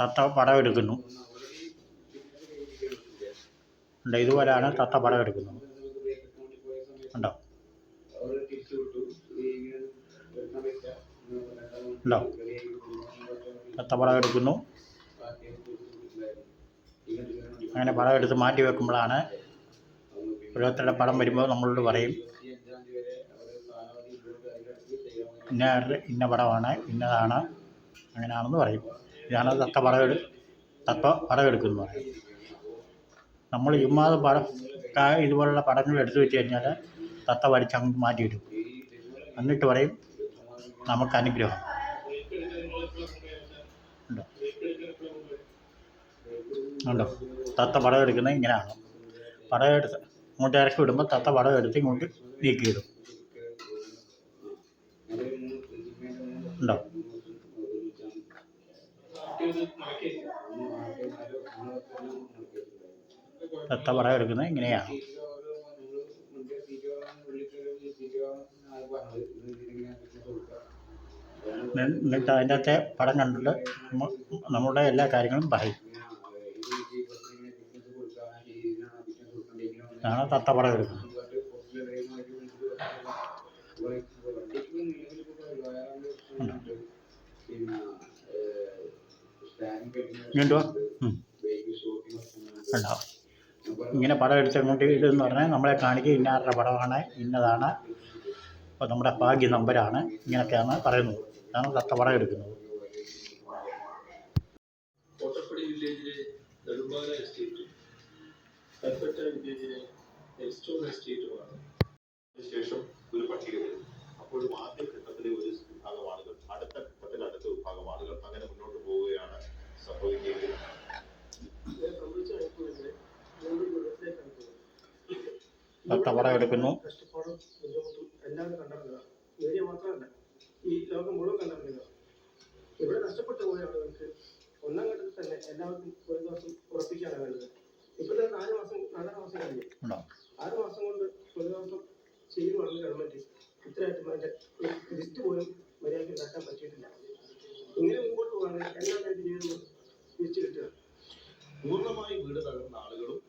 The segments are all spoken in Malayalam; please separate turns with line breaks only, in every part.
തത്ത പടം എടുക്കുന്നു. ഉണ്ട് ഇതുപോലെയാണ് തത്ത പടം എടുക്കുന്നത്. ഉണ്ടോ ഉണ്ടോ തത്ത പടം എടുക്കുന്നു. അങ്ങനെ പടം എടുത്ത് മാറ്റി വെക്കുമ്പോഴാണ് ഓരോരുത്തരുടെ പടം വരുമ്പോൾ നമ്മളോട് പറയും ഇന്ന ഇന്ന പടമാണ് ഇന്നതാണ് അങ്ങനെയാണെന്ന് പറയും. ഇതാണ് തത്ത പടം എടു തത്ത പടം എടുക്കുന്നു പറയും. നമ്മൾ ചുമ്മാതെ പടം ഇതുപോലുള്ള പടങ്ങൾ എടുത്തു വെച്ച് കഴിഞ്ഞാൽ തത്ത വലിച്ച് അങ്ങ് മാറ്റിയിടും. എന്നിട്ട് പറയും നമുക്ക് അനുഗ്രഹം. ഉണ്ടോ? ഉണ്ടോ? തത്ത പടം എടുക്കുന്നത് ഇങ്ങനെയാണ്. പടം ഇറക്കി വിടുമ്പോൾ തത്ത വടം എടുത്ത് ഇങ്ങോട്ട് നീക്കിയിടും ഉണ്ടോ? തത്ത വടം എടുക്കുന്നത് ഇങ്ങനെയാണ്. എന്നിട്ട് അതിന്റെ അകത്തെ പടം കണ്ടിട്ട് നമ്മുടെ എല്ലാ കാര്യങ്ങളും പറയും. ഇതാണ് തത്ത വരുന്നത് എടുക്കുന്നത് ഇങ്ങോട്ട് വാ ഉം. കണ്ടോ? ഇങ്ങനെ പടം എടുത്ത് അങ്ങോട്ട് ഇതെന്ന് പറഞ്ഞാൽ നമ്മളെ കാണിക്കുക ഇന്നാരുടെ പടമാണ് ഇന്നതാണ്. അപ്പോൾ നമ്മുടെ ഭാഗ്യ നമ്പരാണ്. ഇങ്ങനെയൊക്കെയാണ് പറയുന്നത്. അതാണ് തത്ത പടം എടുക്കുന്നത്.
കോട്ടപ്പടി വില്ലേജിലെ നെടുമ്പാല എസ്റ്റേറ്റും. കൽപ്പറ്റ വില്ലേജിലെ എൽസ്റ്റോൺ എസ്റ്റേറ്റുമാണ്
ശേഷം ഒരു പട്ടിക വരും. അപ്പോഴും ആദ്യ ഘട്ടത്തിലെ ഒരു വിഭാഗം ആളുകൾ അടുത്ത ഘട്ടത്തിൽ അടുത്ത വിഭാഗം ആളുകൾ അങ്ങനെ മുന്നോട്ട് പോവുകയാണ് സംഭവിക്കുന്നത്
എടുക്കുന്നു.
കഷ്ടപ്പാടും ബുദ്ധിമുട്ടും എല്ലാം കണ്ടറിഞ്ഞതാണ് ഏരിയ മാത്രമല്ല ഈ ലോകം മുഴുവൻ കണ്ടറിഞ്ഞതാണ് ഇവിടെ നഷ്ടപ്പെട്ടു പോയ ആളുകൾക്ക് ഒന്നാം ഘട്ടത്തിൽ തന്നെ എല്ലാവർക്കും ഒരു ദിവസം ഉറപ്പിക്കാനാണ് വേണ്ടത്. ഇപ്പോഴത്തെ നാല് മാസം നാലര മാസം കഴിഞ്ഞു.
ഉണ്ടോ?
ആറ് മാസം കൊണ്ട് ഒരു ദിവസം ചെയ്യുവാണ് ഗവൺമെന്റ് ഇത്രയായിട്ടും അതിന്റെ ലിസ്റ്റ് പോലും മര്യാദയ്ക്ക് ഉണ്ടാക്കാൻ പറ്റിയിട്ടില്ല. ഇങ്ങനെ മുമ്പോട്ട് പോകാണെങ്കിൽ എല്ലാം എന്റെ ജീവിതം തിരിച്ചു കിട്ടുക.
പൂർണമായി വീട് തകർന്ന ആളുകളും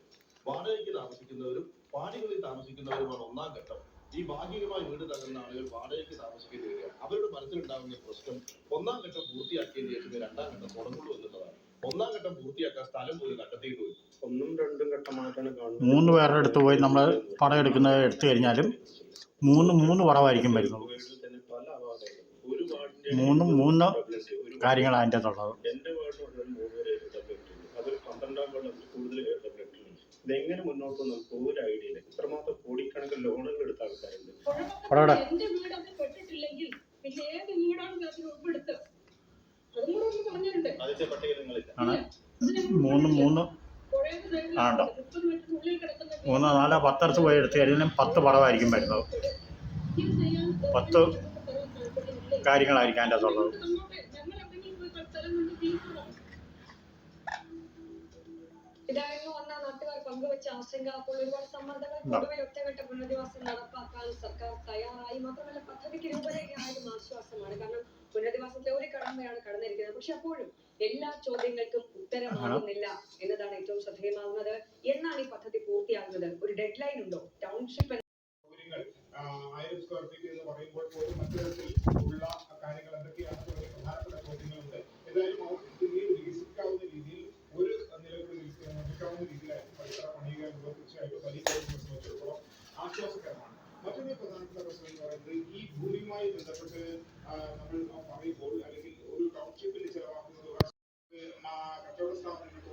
വാടകയ്ക്ക് താമസിക്കുന്നവരും പാടികളിൽ താമസിക്കുന്നവരുമാണ് ഒന്നാം ഘട്ടം. ഈ ഭാഗികമായി വീട് തകർന്ന ആളുകൾ വാടകയ്ക്ക് താമസിക്കേണ്ടി വരിക അവരുടെ മനസ്സിലുണ്ടാകുന്ന പ്രശ്നം ഒന്നാം ഘട്ടം പൂർത്തിയാക്കിയതിന് ശേഷം രണ്ടാം ഘട്ടം തുടങ്ങുള്ളൂ എന്നുള്ളതാണ്. ഒന്നാം ഘട്ടം പൂർത്തിയാക്കാൻ സ്ഥലം പോലും കണ്ടെത്തിയിട്ട് വരും
ഒന്നും രണ്ടും ഘട്ടമായിട്ടാണ്
മൂന്ന് പേരുടെ അടുത്ത് പോയി നമ്മൾ പടം എടുക്കുന്നത് എടുത്തു കഴിഞ്ഞാലും മൂന്ന് മൂന്ന് പടമായിരിക്കും വരുന്നത്. മൂന്നും മൂന്ന് കാര്യങ്ങളാണ് അതിന്റെ അകത്തുള്ളത്.
മൂന്ന് പേര് പന്ത്രണ്ടാം കൂടുതൽ ഇതെങ്ങനെ മുന്നോട്ട് നമുക്ക് ഒരു ഐഡിയ ഇല്ല ഇത്രമാത്രം കോടിക്കണക്കിന് ലോണുകൾ എടുത്ത ആൾക്കാരുണ്ട്.
എന്റെ പെട്ടിട്ടില്ലെങ്കിൽ പിന്നെ ഏത് വീടാണ് അതിന് ഉൾപ്പെടുത്തുക അതും കൂടെ ഒന്ന് പറഞ്ഞിട്ടുണ്ട്
അതിന്റെ പട്ടിക നിങ്ങളില്ല
ആണ് മൂന്ന് മൂന്ന്
ആണ്ടോ
മൂന്ന് നാല് പത്തടുത്ത് പോയി എടുത്ത് കഴിഞ്ഞാൽ പത്ത് പടമായിരിക്കും വരുന്നത്. പത്ത്? കാര്യങ്ങളായിരിക്കും അതിന്റെ അകത്തുള്ളത്.
ഇതായിരുന്നു അന്ന് നാട്ടുകാർ പങ്കുവച്ച ആശങ്ക. അപ്പോൾ ഒരുപാട് സമ്മർദ്ദങ്ങൾ പൊതുവെ ഒറ്റഘട്ട പുനരധിവാസം നടപ്പാക്കാൻ സർക്കാർ തയ്യാറായി. മാത്രമല്ല പദ്ധതിക്ക് രൂപരേഖയായതും ആശ്വാസമാണ്. കാരണം പുനരധിവാസത്തിലെ ഒരു കടമയാണ് കടന്നിരിക്കുന്നത്. പക്ഷെ അപ്പോഴും എല്ലാ ചോദ്യങ്ങൾക്കും ഉത്തരമാകുന്നില്ല എന്നതാണ് ഏറ്റവും ശ്രദ്ധേയമാകുന്നത്. എന്നാണ് ഈ പദ്ധതി പൂർത്തിയാകുന്നത്? ഒരു ഡെഡ് ലൈൻ ഉണ്ടോ ടൗൺഷിപ്പ്
ആയിരം സ്ക്വയർ ഫീറ്റ് എന്ന് പറയുമ്പോൾ പോലും മറ്റു തരത്തിൽ ഉള്ള കാര്യങ്ങൾ എന്തൊക്കെയാണ് തുടങ്ങിയ പ്രധാനപ്പെട്ട ചോദ്യങ്ങളുണ്ട്? ഏതായാലും അവർക്ക് പിന്നീട് വികസിക്കാവുന്ന രീതിയിൽ ഒരു നിലവിൽ നിർമ്മിക്കാവുന്ന രീതിയിലായിരിക്കും പരിസര പണിയുക എന്നുള്ളത് തീർച്ചയായിട്ടും വലിയ കോടതിയെ സംബന്ധിച്ചിടത്തോളം ആശ്വാസകരമാണ്. മറ്റൊരു പ്രധാനപ്പെട്ട പ്രശ്നം എന്ന് പറയുന്നത് ഈ ഭൂമിയുമായി ബന്ധപ്പെട്ട് നമ്മൾ പറയുമ്പോൾ അല്ലെങ്കിൽ ഒരു ടൗൺഷിപ്പിൽ ചിലവാക്കുന്നത്
service company.